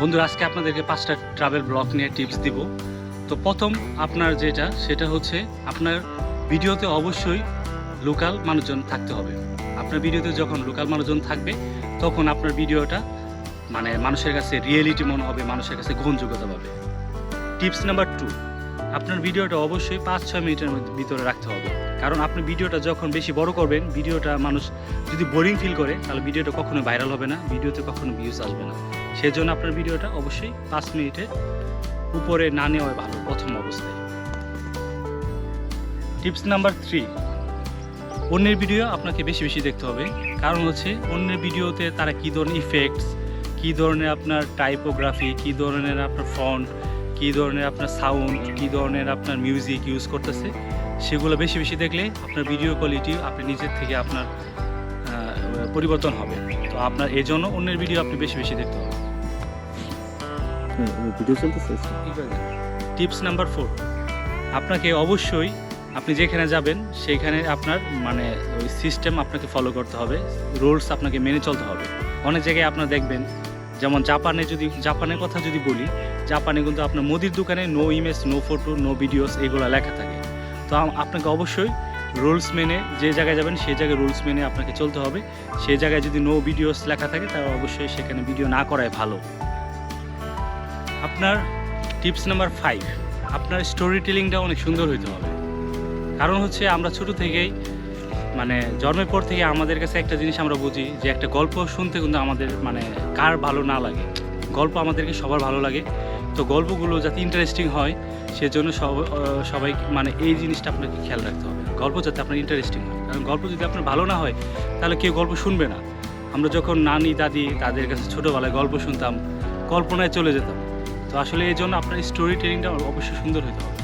বন্ধুরা, আজকে আপনাদেরকে পাঁচটা ট্রাভেল ব্লগ নিয়ে টিপস দিব। তো প্রথম আপনার যেটা, সেটা হচ্ছে আপনার ভিডিওতে অবশ্যই লোকাল মানুষজন থাকতে হবে। আপনার ভিডিওতে যখন লোকাল মানুষজন থাকবে, তখন আপনার ভিডিওটা মানে মানুষের কাছে রিয়েলিটি মনে হবে, মানুষের কাছে গ্রহণযোগ্যতা পাবে। টিপস নাম্বার টু আপনার ভিডিওটা অবশ্যই পাঁচ ছয় মিনিটের ভিতরে রাখতে হবে। কারণ আপনি ভিডিওটা যখন বেশি বড় করবেন, ভিডিওটা মানুষ যদি বোরিং ফিল করে, তাহলে ভিডিওটা কখনো ভাইরাল হবে না, ভিডিওতে কখনো ভিউজ আসবে না। সেই জন্য আপনার ভিডিওটা অবশ্যই পাঁচ মিনিটের উপরে না নেওয়াই ভালো প্রথম অবস্থায়। টিপস নাম্বার থ্রি অন্যের ভিডিও আপনাকে বেশি বেশি দেখতে হবে। কারণ হচ্ছে অন্যের ভিডিওতে তারা কী ধরনের ইফেক্টস কী ধরনের আপনার টাইপোগ্রাফি কী ধরনের আপনার ফন্ট কী ধরনের আপনার সাউন্ড কি ধরনের আপনার মিউজিক ইউজ করতেছে সেগুলো বেশি বেশি দেখলে আপনার ভিডিও কোয়ালিটি আপনি নিজের থেকে আপনার পরিবর্তন হবে। তো আপনার এই জন্য অন্যের ভিডিও আপনি বেশি বেশি দেখতে হবে টিপস নাম্বার ফোর আপনাকে অবশ্যই আপনি যেখানে যাবেন সেইখানে আপনার মানে ওই সিস্টেম আপনাকে ফলো করতে হবে। রুলস আপনাকে মেনে চলতে হবে। অনেক জায়গায় আপনার দেখবেন যেমন জাপানে যদি, জাপানের কথা যদি বলি, জাপানে কিন্তু আপনার মুদির দোকানে no image no photo no videos এগুলো লেখা থাকে। তো আপনাকে অবশ্যই রুলস মেনে যে জায়গায় যাবেন সেই জায়গায় রুলস মেনে আপনাকে চলতে হবে। সেই জায়গায় যদি নো ভিডিওস লেখা থাকে তাহলে অবশ্যই সেখানে ভিডিও না করাই ভালো। আপনার টিপস নাম্বার ফাইভ আপনার স্টোরি টেলিংটা অনেক সুন্দর হইতে হবে। কারণ হচ্ছে আমরা ছোট থেকেই মানে জন্মের পর থেকে আমাদের কাছে একটা জিনিস আমরা বুঝি যে একটা গল্প শুনতে কিন্তু আমাদের মানে কার ভালো না লাগে। গল্প আমাদেরকে সবার ভালো লাগে। তো গল্পগুলো যাতে ইন্টারেস্টিং হয়, সেজন্য সবাই মানে এই জিনিসটা আপনাকে খেয়াল রাখতে হবে। গল্প যাতে আপনার ইন্টারেস্টিং হয়। কারণ গল্প যদি আপনার ভালো না হয়, তাহলে কেউ গল্প শুনবে না। আমরা যখন নানি, দাদি তাদের কাছে ছোটোবেলায় গল্প শুনতাম, কল্পনায় চলে যেতাম। তো আসলে এই জন্য আপনার স্টোরি টেলিংটা অবশ্যই সুন্দর হতে হবে।